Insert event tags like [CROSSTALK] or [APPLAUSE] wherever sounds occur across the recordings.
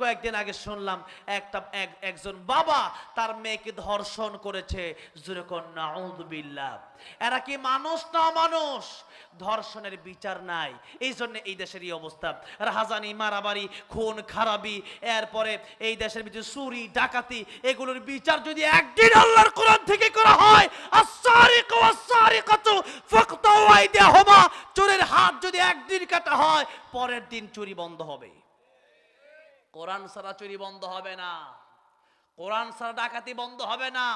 কয়েকদিন আগে শুনলাম একটা, এক- একজন বাবা তার মেয়েকে ধর্ষণ করেছে। এরা কি মানুষ না মানুষ ধর্ষণের বিচার নাই। এই জন্য এই দেশের এই অবস্থা। রাহাজানি মারামারি খুন, খারাপি, এরপরে এই দেশের ভিতরে চুরি, ডাকাতি, এগুলোর বিচার যদি একদিন আল্লাহর কোরআন থেকে করা হয় আসারিক ওয়াসারিকাতু ফাকতাউ আইদিয়াহুমা। চোরের হাত যদি একদিন কাটা হয়, পরের দিন চুরি বন্ধ হবে। কোরআন ছাড়া চুরি বন্ধ হবে না। কোরআন ছাড়া ডাকাতি বন্ধ হবে না।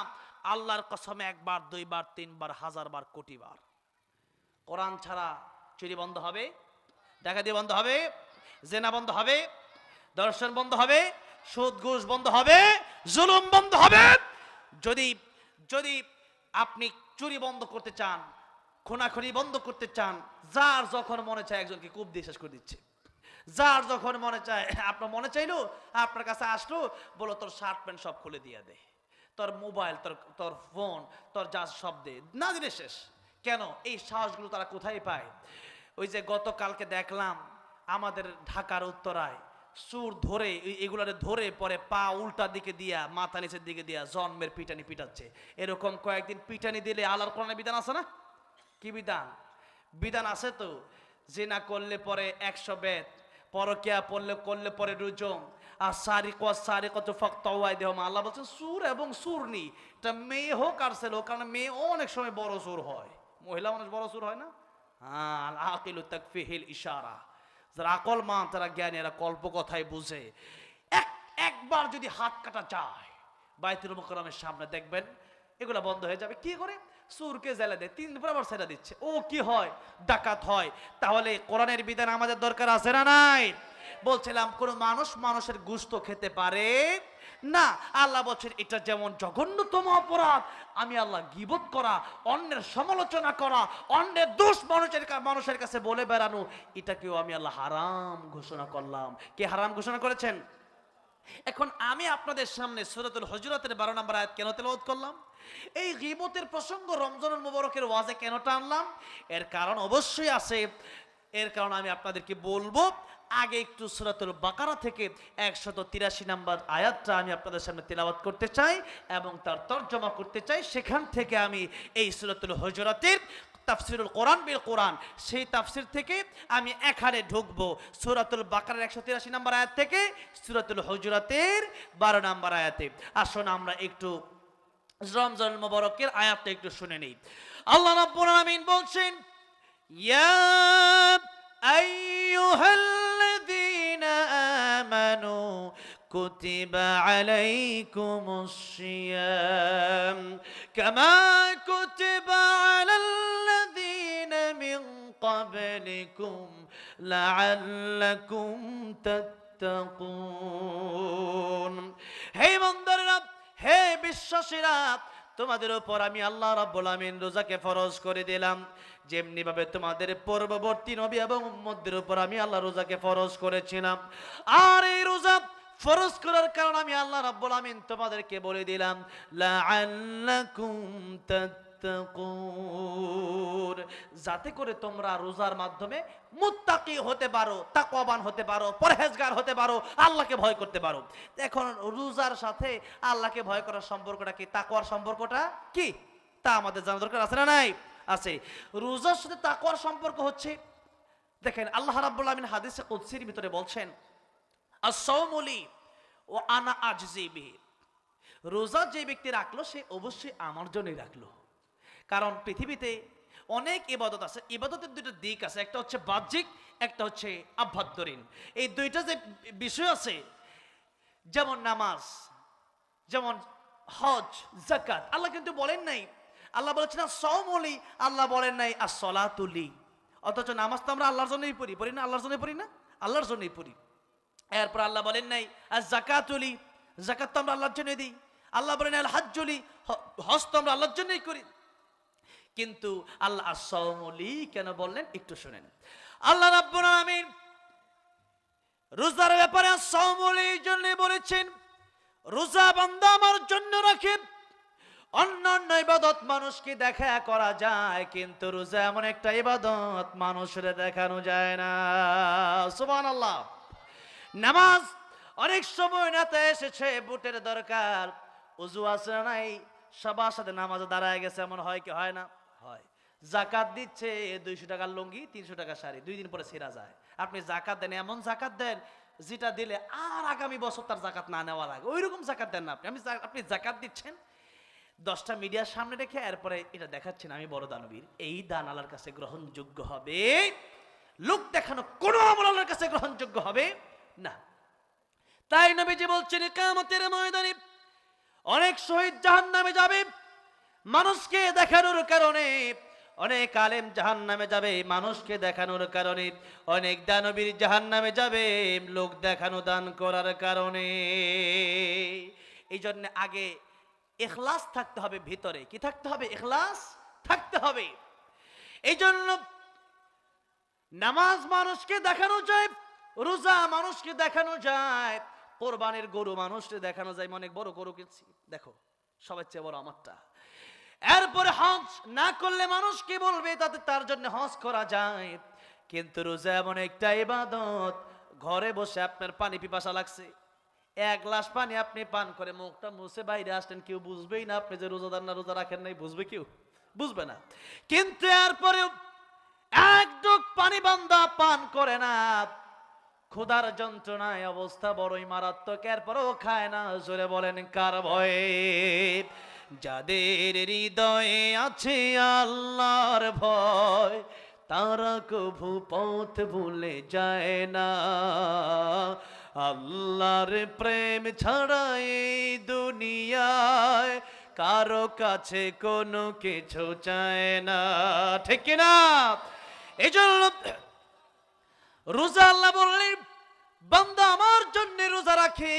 আল্লাহর কসমে একবার, দুইবার, তিনবার, হাজারবার, কোটিবার। কোরআন ছাড়া চুরি বন্ধ হবে, ডাকাতি বন্ধ হবে, জেনা বন্ধ হবে দর্শন বন্ধ হবে সুদ ঘুষ বন্ধ হবে, জুলুম বন্ধ হবে। যদি যদি আপনি চুরি বন্ধ করতে চান, খুনাখুনি বন্ধ করতে চান, যার যখন মনে চায় একজনকে কূপ দিয়ে শেষ করে দিচ্ছে। যার যখন মনে চায়, আপনার মনে চাইলো, আপনার কাছে আসলো, বলো, তোর শার্ট প্যান্ট সব খুলে দিয়ে দে। তোর মোবাইল, তোর তোর ফোন, তোর যা সব দে। না দিলে শেষ। কেন? এই সাহসগুলো তারা কোথায় পায়? ওই যে গতকালকে দেখলাম, আমাদের ঢাকার উত্তরায় সুর ধরে এগুলারে ধরে পরে পা উল্টা দিকে দিয়া, মাথা নিচের দিকে দিয়া জন্মের পিটানি পিটাচ্ছে। এরকম কয়েকদিন পিটানি দিলে আলার কোরআনের বিধান আছে না? কি বিধান? বিধান আছে তো, জেনা করলে পরে একশো বেদ পরকিয়া পড়লে, করলে পরে রুজম। আর সারি ক সারি কত ফক্তাই দেহ আল্লাহ বলছেন, সুর এবং সুরনি এটা মেয়ে হোক আর ছেলে হোক, কারণ মেয়ে অনেক সময় বড় সুর হয়। মহিলা মানুষ বড় সুর হয় না? হ্যাঁ আকিল তাকফিহিল ইশারা। যারা আকল মান, তারা জ্ঞানী, এরা কল্প বুঝে। এক, একবার যদি হাত কাটা যায়, বাইতুল মুকরমের সামনে দেখবেন এগুলো বন্ধ হয়ে যাবে। কি করে? সুরকে জেলা দেয়। তিন আবার ছেড়ে দিচ্ছে। ও কি হয়? ডাকাত হয়। তাহলে কোরআনের বিধান আমাদের দরকার আছে না নাই? বলছিলাম, কোন মানুষ মানুষের গুস্ত খেতে পারে? না, আল্লাহ বলছেন, এটা যেমন জঘন্যতম অপরাধ, আমি আল্লাহ গিবত করা, অন্যের সমালোচনা করা, অন্যের দোষ মানুষের মানুষের কাছে বলে বেড়ানো এটাকেও আমি আল্লাহ হারাম ঘোষণা করলাম। কে হারাম ঘোষণা করেছেন? এখন আমি আপনাদের সামনে সুরাতুল হজরতের বারো নম্বর আয়াত কেন তেলাওয়াত করলাম? এই গিবতের প্রসঙ্গ রমজানুল মুবারকের ওয়াজে কেন টানলাম? এর কারণ অবশ্যই আছে। এর কারণ আমি আপনাদেরকে বলব, আগে একটু সুরাতুল বাকারা থেকে একশত তিরাশি নাম্বার আয়াতটা আমি আপনাদের সামনে তেলাওয়াত করতে চাই এবং তার তর্জমা করতে চাই। সেখান থেকে আমি এই সুরাতুল হজরতের তাফসিরুল কোরআন বিল কোরআন। সেই তাফসির থেকে আমি এখানে ঢুকবো। সুরাতুল বাকারের একশো তিরাশি নম্বর আয়াত থেকে সুরাতুল হজরতের বারো নম্বর আয়াতে। আসুন আমরা একটু রমজান মোবারকের আয়াতটা একটু শুনে নিই। আল্লাহ রাব্বুল আলামিন বলছেন, ইয়া আইয়ুহাল্লাযীনা আমানু كتب عليكم الصيام كما كتب على الذين من قبلكم لعلكم تتقون হে মন্দারেরা হে বিশ্বাসীরা তোমাদের উপর আমি আল্লাহ রাব্বুল আমিন রোজাকে ফরজ করে দিলাম যেমনি ভাবে তোমাদের পূর্ববর্তী নবী এবং উম্মতদের উপর আমি আল্লাহ রোজাকে ফরজ করেছিলাম আর এই রোজা ফরজ করার কারণ আমি আল্লাহ রাব্বুল আমিন তোমাদেরকে বলে দিলাম, লাআল্লাকুম তাত্তাকুন। যাতে করে তোমরা রোজার মাধ্যমে মুত্তাকি হতে পারো, তাকওয়াবান হতে পারো, পরহেজগার হতে পারো, আল্লাহকে ভয় করতে পারো। এখন রোজার সাথে আল্লাহকে ভয় করার সম্পর্কটা কি? তাকওয়ার সম্পর্কটা কি? তা আমাদের জানা দরকার আছে না নাই? আছে। রোজার সাথে তাকওয়ার সম্পর্ক হচ্ছে, দেখেন আল্লাহ রাব্বুল আমিন হাদিসে কুদসির ভিতরে বলছেন আসৌমলি ও আনা আজজি বিহি। রোজা যে ব্যক্তি রাখল, সে অবশ্যই আমার জন্যই রাখল। কারণ পৃথিবীতে অনেক ইবাদত আছে। ইবাদতের দুটো দিক আছে। একটা হচ্ছে বাহ্যিক, একটা হচ্ছে আভ্যন্তরীণ। এই দুইটা যে বিষয় আছে, যেমন নামাজ, যেমন হজ জাকাত আল্লাহ কিন্তু বলেন নাই। আল্লাহ বলেছেন সৌমলি আল্লাহ বলেন নাই, আর সলাতুলি অথচ নামাজ তো আমরা আল্লাহর জন্যই পড়ি। পড়ি না আল্লাহর জন্যই পড়ি না? আল্লাহর জন্যই পড়ি। এরপর আল্লাহ বলেন নাই জাকাতুলি জাকাত তো আমরা আল্লাহর জন্যই দিই। আল্লাহ বলেন, আল হাজ্জলি হজ তো আমরা আল্লাহর জন্যই করি। কিন্তু আল্লাহ আসৌমলি কেন বললেন? একটু শুনেন। আল্লাহ রাব্বুল আলামিন রোজার ব্যাপারে আসৌমলির জন্য বলেছেন, রোজা বান্দা আমার জন্য রাখেন অন্যান্য ইবাদত মানুষকে দেখা করা যায়, কিন্তু রোজা এমন একটা ইবাদত মানুষের দেখানো যায় না। সুবহানাল্লাহ। নামাজ, অনেক সময় নাতে এসেছে, বুটের দরকার। উজু আছে নাই? সবার সাথে নামাজে দাঁড়ায় গেছে, এমন হয় কি হয় না? হয়। জাকাত দিচ্ছে, দুইশো টাকার লুঙ্গি, তিনশো টাকা শাড়ি, দুই দিন পরে ছেঁড়া যায়। আপনি জাকাত দেন, এমন জাকাত দেন, যেটা দিলে আর আগামী বছর তার জাকাত না নেওয়া লাগে। ওই রকম জাকাত দেন না আপনি। আমি আপনি জাকাত দিচ্ছেন, দশটা মিডিয়ার সামনে রেখে এরপরে এটা দেখাচ্ছেন আমি বড় দানবীর। এই দান আল্লাহর কাছে গ্রহণযোগ্য হবে। লোক দেখানো কোনো আমল আল্লাহর কাছে গ্রহণযোগ্য হবে। না। তাই নবীজি বলছেন কামতের ময়দানে অনেক শহীদ জাহান নামে যাবে, মানুষকে দেখানোর কারণে, অনেক আলেম জাহান নামে যাবে, মানুষকে দেখানোর কারণে, অনেক দানবীর জাহান নামে যাবে, লোক দেখানো দান করার কারণে। এই জন্য আগে এখলাস থাকতে হবে ভিতরে। কি থাকতে হবে? এখলাস থাকতে হবে। এই জন্য নামাজ মানুষকে দেখানো যায় রোজা মানুষকে দেখানো যায়, কোরবানির গরু মানুষকে দেখানো যায় অনেক বড় গরু কিনছি। দেখো, সবার চেয়ে বড় আমারটা। এরপরে হজ না করলে মানুষ কি বলবে? তাতে তার জন্য হজ করা যায়। কিন্তু রোজা এমন একটা ইবাদত, ঘরে বসে আপনার পানি পিপাসা লাগছে। এক গ্লাস পানি আপনি পান করে মুখটা মুছে বাইরে আসলেন, কেউ বুঝবেই না আপনি যে রোজাদার না রোজা রাখেন নাই, বুঝবে কেউ? বুঝবে না। কিন্তু এরপরেও এক ডুক পানি বান্দা পান করে না। ক্ষুধার যন্ত্রণায় অবস্থা বড়ই মারাত্মক। এরপরও খায় না, জোরে বলেন, কার ভয়ে? যাদের হৃদয়ে আছে আল্লাহর ভয়, তারা কভু পথ ভুলে যায় না। আল্লাহর প্রেম ছাড়া এই দুনিয়ায় কারও কাছে কোনো কিছু চায় না। ঠিক না এই জন্য রোজা আল্লাহ বললেন বান্দা আমার জন্য রোজা রাখি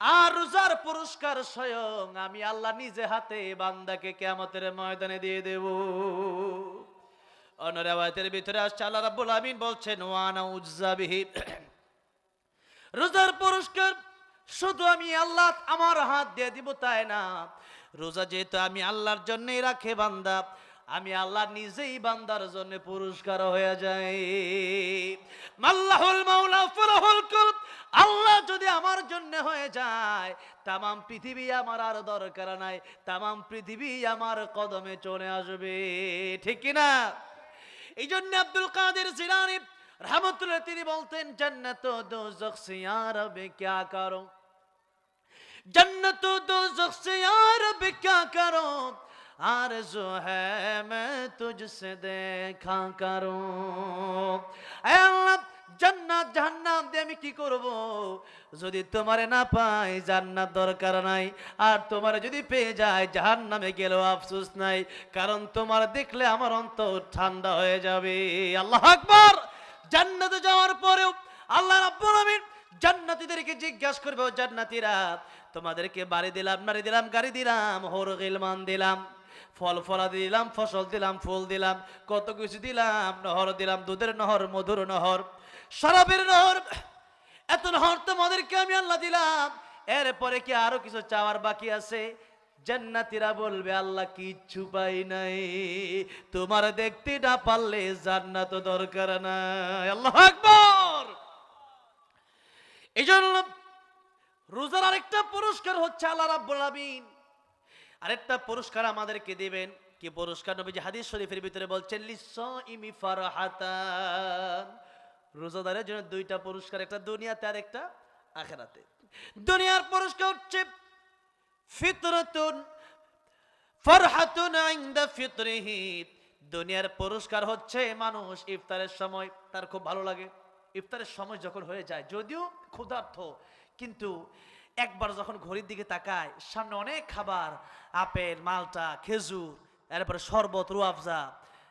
আর রোজার পুরস্কার স্বয়ং আমি আল্লাহ নিজে হাতে বান্দাকে কেমতের ময়দানে দিয়ে দেব। অনরাবাতের ভিতরে আসছে, আল্লাহ রাব্বুল আমিন বলছেন ওয়ানা উজ্জাবিহি রোজার পুরস্কার শুধু আমি আল্লাহ আমার হাত দিয়ে দিব তাই না? রোজা যেহেতু আমি আল্লাহর জন্যই রাখে বান্দা আমি আল্লাহ নিজেই বান্দার জন্য পুরস্কার হয়ে যাই। মাল্লাহুল মাওলা ফরহুল কুল আল্লাহ যদি আমার জন্য হয়ে যায়, তামাম পৃথিবী আমার আর দরকার নাই, তামাম পৃথিবী আমার কদমে চলে আসবে। ঠিক কিনা এই জন্য আব্দুল কাদের জিলানি রহমতুল্লাহ তিনি বলতেন, জান্নাত দোজখ সিয়ার বে কিয়া করো? জান্নাত দোজখ সিয়ার বে কিয়া করো? आरज़ू है मैं तुझसे देखा करूं ऐ আল্লাহ জান্নাত জাহান্নাম দিয়ে আমি কি করব যদি তোমারে না পাই জান্নাত দরকার নাই আর তোমারে যদি পেয়ে যায় জাহান্নামে গেলেও আফসোস নাই কারণ তোমার দেখলে আমার অন্তর ঠান্ডা হয়ে যাবে আল্লাহ আকবার জান্নাতে যাওয়ার পরেও আল্লাহ রাব্বুল আমিন জান্নাতীদেরকে জিজ্ঞাসা করবে ও জান্নাতীরা তোমাদেরকে বাড়ি দিলাম নারী দিলাম গাড়ি দিলাম হোর গিলমান দিলাম ফল ফলা দিলাম, ফসল দিলাম, ফুল দিলাম, কত কিছু দিলাম, নহর দিলাম, দুধের নহর, মধুর নহর, শরাবের নহর, এত নহর তোমাদেরকে আমি আল্লাহ দিলাম। এরপরে কি আরও কিছু চাওয়ার বাকি আছে? জান্নাতীরা বলবে, আল্লাহ কিচ্ছু পাই নাই। তোমার দেখতে না পারলে জান্নাত দরকার নাই। আল্লাহ আকবর। এই জন্য রোজার আরেকটা পুরস্কার হচ্ছে আল্লাহ রাব্বুল আলামিন। আরেকটা পুরস্কার আমাদেরকে দিবেন। কি পুরস্কার? নবীজি হাদিস শরীফের ভিতরে বলছেন ফারহাতান। রোজাদারের জন্য দুইটা পুরস্কার, একটা দুনিয়াতে আর একটা আখেরাতে। দুনিয়ার পুরস্কার হচ্ছে ফিতরাতুন, ফারহাতুন দুনিয়ার পুরস্কার হচ্ছে মানুষ ইফতারের সময়, তার খুব ভালো লাগে। ইফতারের সময় যখন হয়ে যায়, যদিও ক্ষুধার্থ কিন্তু একবার যখন ঘড়ির দিকে তাকায়, সামনে অনেক খাবার, আপেল, মালটা, খেজুর, এরপরে শরবত, রুয়াফজা,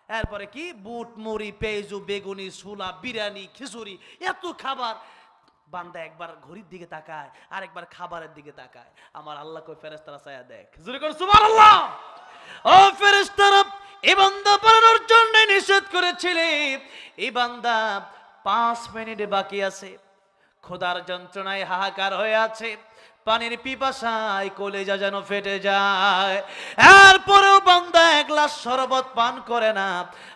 এরপরে কি? বুট, মুড়ি, পেঁয়াজু, বেগুনি সুলা বিরিয়ানি, খিচুড়ি, এত খাবার। বান্দা একবার ঘড়ির দিকে তাকায় আর একবার খাবারের দিকে তাকায়। আমার আল্লাহ কই ফেরেস্তারা চায়া দেখ। জোরে করে, সুবহানাল্লাহ! ও ফেরেস্তারা এই বান্দা বানানোর জন্য নিষেধ করেছিলে। এই বান্দা পাঁচ মিনিট বাকি আছে। খোদার যন্ত্রণায় হাহাকার হয়ে আছে। পানির পিপাসায় কলেজা যেন ফেটে যায়। এরপরেও বান্দা এক গ্লাস শরবত পান করে না।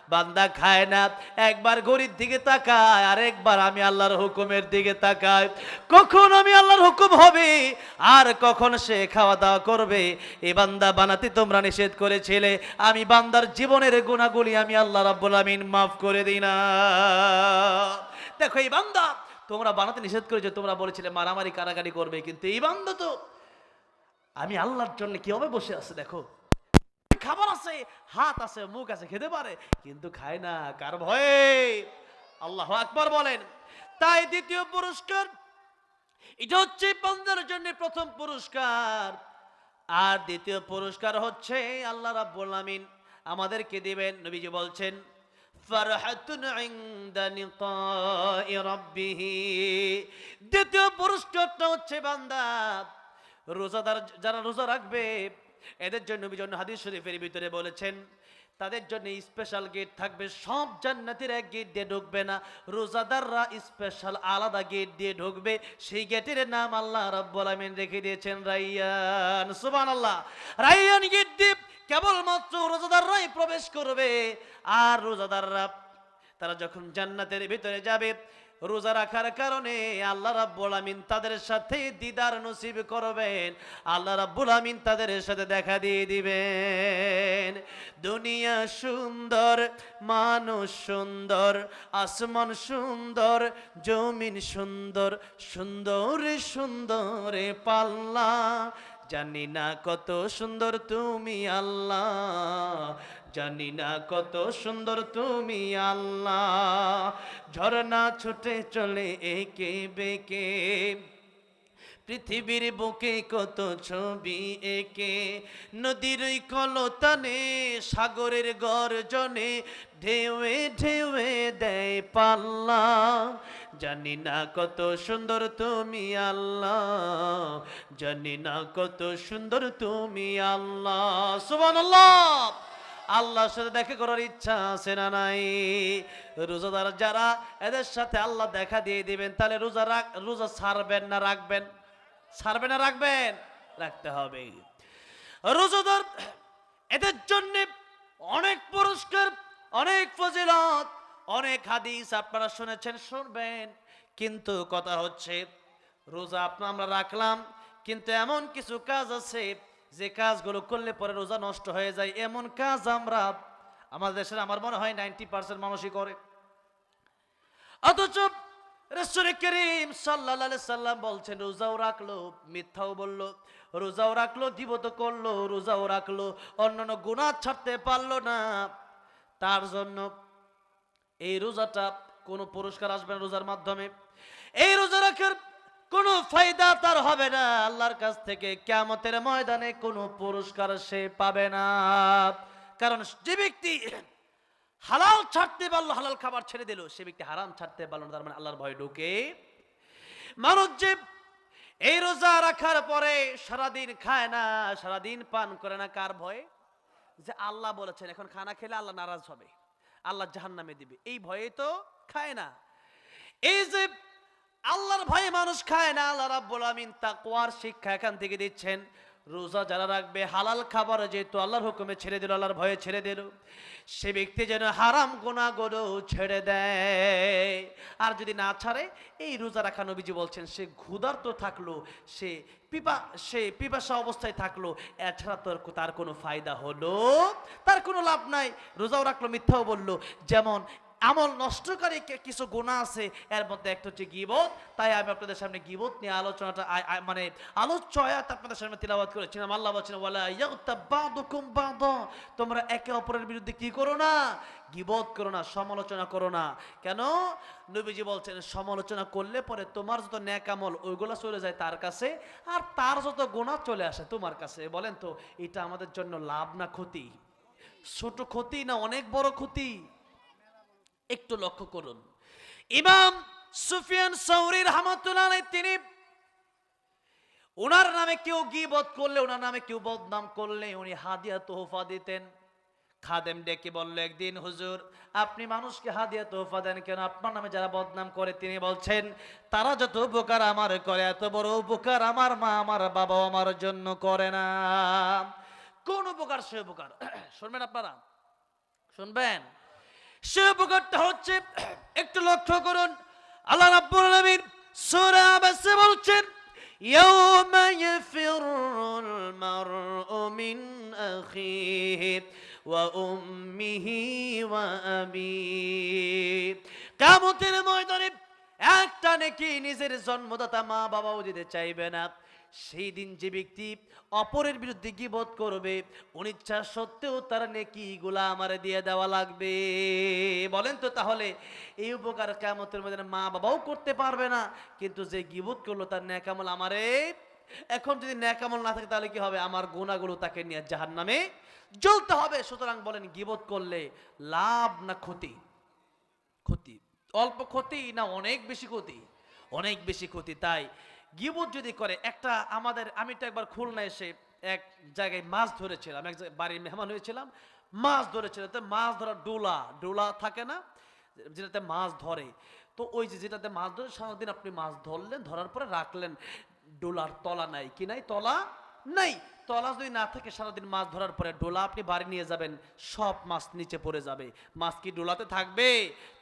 বান্দা খায় না। একবার ঘড়ির দিকে তাকায় আর একবার আমি আল্লাহর হুকুমের দিকে তাকায়। কখন আমি আল্লাহর হুকুম হবে? আর কখন সে খাওয়া দাওয়া করবে? এ বান্দা বানাতে তোমরা নিষেধ করেছিলে। আমি বান্দার জীবনের গুণাগুলি আমি আল্লাহ রাব্বুল আমিন মাফ করে দিই না। দেখো এই বান্দা তোমরা বানাতে নিষেধ করেছ, তোমরা বলেছিলে, মারামারি কারাগারি করবে, কিন্তু এই বান্দা তো, আমি আল্লাহর জন্য কীভাবে বসে আছে দেখো? খাবার আছে, হাত আছে, মুখ আছে, খেতে পারে, কিন্তু খায় না, কার ভয়ে? আল্লাহ আকবার বলেন। তাই দ্বিতীয় পুরস্কার, এটা হচ্ছে বান্দার জন্য প্রথম পুরস্কার। আর দ্বিতীয় পুরস্কার হচ্ছে আল্লাহ রাব্বুল আমিন আমাদেরকে দিবেন, নবীজি বলছেন ফারহাতুন ইনদা লিকাই রাব্বিহ। দ্বিতীয় পুরস্কারটা হচ্ছে বান্দা, রোজাদার, যারা রোজা রাখবে, এদের জন্য নবী হাদিস শরীফের ভিতরে বলেছেন, তাদের জন্য স্পেশাল গেট থাকবে, সব জান্নাতির এক গেট দিয়ে ঢুকবে না, রোজাদাররা স্পেশাল আলাদা গেট দিয়ে ঢুকবে, সেই গেটের নাম আল্লাহ রাব্বুল আমিন রেখে দিয়েছেন রাইয়ান, সুবহানাল্লাহ। রাইয়ান গেট দিয়ে কেবলমাত্র রোজাদাররাই প্রবেশ করবে। আর রোজাদাররা, তারা যখন জান্নাতের ভিতরে যাবে, রোজা রাখার কারণে আল্লাহ রাব্বুল আমিন তাদের সাথে দিদার নসিব করবেন। আল্লাহ রাব্বুল আমিন তাদের সাথে দেখা দিয়ে দিবেন। দুনিয়া সুন্দর, মানুষ সুন্দর, আসমান সুন্দর, জমিন সুন্দর সুন্দর সুন্দরে পাল্লা জানি না কত সুন্দর তুমি আল্লাহ। জানি না কত সুন্দর তুমি আল্লাহ। ঝরনা ছুটে চলে একে বেকে। পৃথিবীর বুকে কত ছবি একে, নদীর কলতানে সাগরের গর্জনে ঢেউয়ে ঢেউয়ে দেয় পাল্লা। জানি না কত সুন্দর তুমি আল্লাহ, জানি না কত সুন্দর তুমি আল্লাহ। সুবহানাল্লাহ! আল্লাহর সাথে দেখা করার ইচ্ছা আছে না নাই? রোজাদার যারা এদের সাথে আল্লাহ দেখা দিয়ে দিবেন, তাহলে রোজা রাখ, রোজা ছাড়বেন না, রাখবেন। ছাড়বেন না, রাখবেন। রাখতে হবে। রোজাদার, এদের জন্য অনেক পুরস্কার, অনেক ফজিলত, অনেক হাদিস আপনারা শুনেছেন, শুনবেন। কিন্তু কথা হচ্ছে, রোজা আপনার আমরা রাখলাম, কিন্তু এমন কিছু কাজ আছে, যে কাজগুলো করলে পরে রোজা নষ্ট হয়ে যায়। এমন কাজ আমরা, আমাদের দেশের, আমার মনে হয় নাইনটি পার্সেন্ট মানুষই করে। অথচ রসুল করিম সাল্লাহ সাল্লাম বলছেন রোজাও রাখল। মিথ্যাও বলল, রোজাও রাখল, দিবত করল, রোজাও রাখল, অন্যান্য গুণা ছাড়তে পারল না। তার জন্য এই রোজাটা কোনো পুরস্কার আসবে না রোজার মাধ্যমে। এই রোজা রাখার কোনো ফায়দা তার হবে না। আল্লাহর কাছ থেকে কেমতের ময়দানে কোনো পুরস্কার সে পাবে না। কারণ যে ব্যক্তি হালাল ছাড়তে পারল, হালাল খাবার ছেড়ে দিল। সে ব্যক্তি হারাম ছাড়তে পারল না, তার মানে আল্লাহর ভয় ঢুকে। মানুষ যে এই রোজা রাখার পরে সারাদিন খায় না, সারাদিন পান করে না, কার ভয়ে? যে আল্লাহ বলেছেন, এখন খানা খেলে আল্লাহ নারাজ হবে, আল্লাহ জাহান নামে দিবে। এই ভয়ে তো খায় না। এই যে আল্লাহর ভয়ে মানুষ খায় না, আল্লাহ রাব্বুল আমিন তাকওয়ার শিক্ষা এখান থেকে দিচ্ছেন। রোজা যারা রাখবে, হালাল খাবার যেহেতু আল্লাহর হুকুমে ছেড়ে দিল, আল্লাহর ভয়ে ছেড়ে দিল, সে ব্যক্তি যেন হারাম গোনা গরু ছেড়ে দেয়। আর যদি না ছাড়ে, এই রোজা রাখা নবীজি বলছেন, সে ক্ষুধার্ত থাকল, সে পিপা, সে পিপাসা অবস্থায় থাকল, এছাড়া তোর তার কোনো ফায়দা হলো? তার কোনো লাভ নাই। রোজাও রাখল, মিথ্যাও বলল। যেমন আমল নষ্টকারী কিছু গুণা আছে, এর মধ্যে একটা হচ্ছে গিবত। তাই আমি আপনাদের সামনে গিবত নিয়ে আলোচনাটা মানে আলোচ্য আপনাদের সামনে তিলাবাত করেছিলাম আল্লাহ বলছেন তোমরা একে অপরের বিরুদ্ধে কি করো না? গিবত করো না, সমালোচনা করো না। কেন? নবীজি বলছেন, সমালোচনা করলে পরে তোমার যত ন্যাক আমল, ওইগুলো চলে যায় তার কাছে, আর তার যত গোনা চলে আসে তোমার কাছে। বলেন তো, এটা আমাদের জন্য লাভ না ক্ষতি? ছোট ক্ষতি না অনেক বড় ক্ষতি? একটু লক্ষ্য করুন। ইমাম সুফিয়ান সৌরি রহমতুল্লাহ তিনি ওনার নামে কেউ গিবত করলে, ওনার নামে কেউ বদনাম করলে, উনি হাদিয়া তোহফা দিতেন। খাদেম ডেকে বলল, একদিন হুজুর, আপনি মানুষকে হাদিয়া তোহফা দেন কেন? আপনার নামে যারা বদনাম করে, তিনি বলছেন, তারা যত উপকার আমার করে, এত বড় উপকার আমার মা, আমার বাবা আমার জন্য করে না। কোন উপকার? সে উপকার। [CLEARS THROAT] শুনবেন আপনারা? শুনবেন? সে উপকারটা হচ্ছে একটু লক্ষ্য করুন আল্লাহ রাব্বুল আলামিন সূরা আবাসে বলছেন يوم يفر المرء من أخيه وأمه وأبيه কামতের ময়দানে একটা নাকি নিজের জন্মদাতা মা বাবাও দিতে চাইবে না সেই দিন যে ব্যক্তি অপরের বিরুদ্ধে গিবত করবে, অনিচ্ছা সত্ত্বেও তার নেকি গুলা আমার দিয়ে দেওয়া লাগবে। বলেন তো তাহলে, এই উপকার কেমতের মধ্যে মা বাবাও করতে পারবে না, কিন্তু যে গিবত করল তার ন্যাকামল আমারে, এখন যদি ন্যাকামল না থাকে তাহলে কি হবে? আমার গোনাগুলো তাকে নিয়ে জাহান নামে জ্বলতে হবে। সুতরাং বলেন, গিবত করলে লাভ না ক্ষতি? ক্ষতি। অল্প ক্ষতি না অনেক বেশি ক্ষতি? অনেক বেশি ক্ষতি, তাই গিবত যদি করে, একটা আমাদের, আমি তো একবার খুলনা এসে এক জায়গায় মাছ ধরেছিলাম, এক বাড়ির মেহমান হয়েছিলাম, মাছ ধরেছিলাম, তো মাছ ধরা ডোলা ডোলা থাকে না, যেটাতে মাছ ধরে। তো ওই যে যেটাতে মাছ ধরে, সারাদিন আপনি মাছ ধরলেন, ধরার পরে রাখলেন, ডোলার তলা নাই, কি নাই? তলা নাই। তলা যদি না থাকে, সারাদিন মাছ ধরার পরে ডোলা আপনি বাড়ি নিয়ে যাবেন, সব মাছ নিচে পড়ে যাবে। মাছ কি ডোলাতে থাকবে?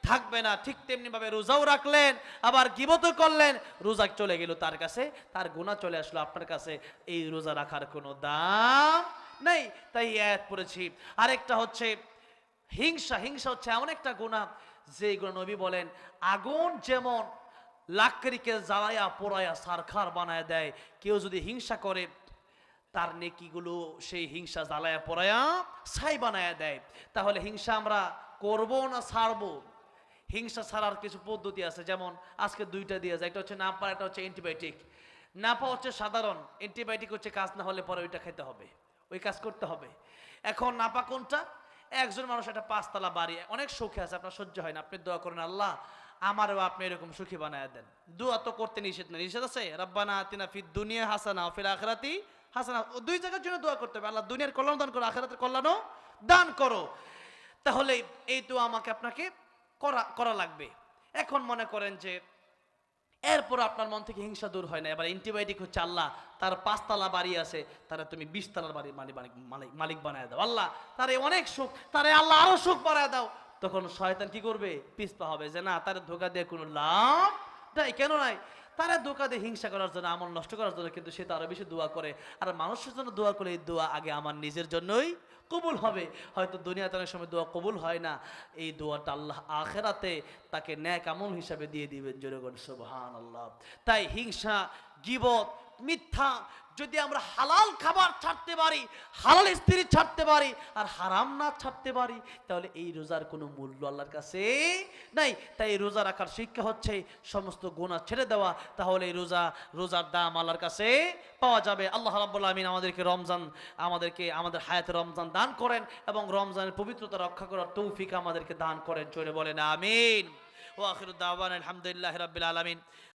থাকবে না। ঠিক তেমনি ভাবে রোজাও রাখলেন, আবার গিবতও করলেন, রোজা চলে গেল তার কাছে, তার গুণা চলে আসলো আপনার কাছে। এই রোজা রাখার কোনো দাম নেই, তাই অ্যাড পড়েছি। আরেকটা হচ্ছে, হিংসা। হিংসা হচ্ছে এমন একটা গুণা যে নবী বলেন, আগুন যেমন লাকড়িকে জ্বালায়া পোড়ায়া সারখার বানায় দেয়, কেউ যদি হিংসা করে তার নেকিগুলো সেই হিংসা জ্বালায়া পড়ায়া ছাই বানায়া দেয়। তাহলে হিংসা আমরা করব না ছাড়বো? হিংসা ছাড়ার কিছু পদ্ধতি আছে, যেমন আজকে দুইটা দিয়ে যায়, একটা হচ্ছে নাপা একটা হচ্ছে অ্যান্টিবায়োটিক। না নাপা হচ্ছে সাধারণ, অ্যান্টিবায়োটিক হচ্ছে কাজ না হলে পরে ওইটা খেতে হবে, ওই কাজ করতে হবে। এখন নাপা কোনটা? একজন মানুষ একটা পাঁচতলা বাড়ি, অনেক সুখে আছে, আপনার সহ্য হয় না, আপনি দোয়া করেন, আল্লাহ, আমারও আপনি এরকম সুখী বানায় দেন। দোয়া তো করতে নিষেধ না, নিষেধ আছে? রব্বানা আতিনা ফিদ দুনিয়া হাসানা ফিল আখিরাতি হাসানা দুই জায়গার জন্য দোয়া করতে হবে। আল্লাহ দুনিয়ার কল্যাণ দান করো, আখিরাতের কল্যাণও দান করো। তাহলে এই তো আমাকে আপনাকে করা করা লাগবে। এখন মনে করেন যে এরপর আপনার মন থেকে হিংসা দূর হয় না। এবার অ্যান্টিবায়োটিক হচ্ছে আল্লাহ, তার পাঁচতলা বাড়ি আছে, তারা তুমি বিশতলার বাড়ি মালিক মালিক মালিক বানায় দাও। আল্লাহ, তারে অনেক সুখ, তারে আল্লাহ আরও সুখ বানায় দাও। তখন শয়তান কি করবে? পিসপা হবে যে না, তার ধোকা দিয়ে কোনো লাভ নাই। কেন নাই? তারা দোকা দিয়ে হিংসা করার জন্য, আমল নষ্ট করার জন্য, কিন্তু সে তো আরও বেশি দোয়া করে। আর মানুষের জন্য দোয়া করে এই দোয়া আগে আমার নিজের জন্যই কবুল হবে। হয়তো দুনিয়াতে অনেক সময় দোয়া কবুল হয় না। এই দোয়াটা আল্লাহ আখেরাতে তাকে ন্যাক আমল হিসাবে দিয়ে দিবেন জোরগণ সুবহান আল্লাহ তাই হিংসা, গিবত মিথ্যা, যদি আমরা হালাল খাবার ছাড়তে পারি, হালাল স্ত্রী ছাড়তে পারি, আর হারাম না ছাড়তে পারি, তাহলে এই রোজার কোনো মূল্য আল্লাহর কাছে নাই। তাই এই রোজা রাখার শিক্ষা হচ্ছে সমস্ত গুণা ছেড়ে দেওয়া, তাহলে এই রোজা, রোজার দাম আল্লাহর কাছে পাওয়া যাবে। আল্লাহ রাব্বুল আমিন আমাদেরকে রমজান, আমাদেরকে, আমাদের হায়াতে রমজান দান করেন এবং রমজানের পবিত্রতা রক্ষা করার তৌফিক আমাদেরকে দান করেন। চলে বলেন, আমিন। ও আখিরুদ্দাওয়ান আলহামদুলিল্লাহ রাব্বিল আলামিন।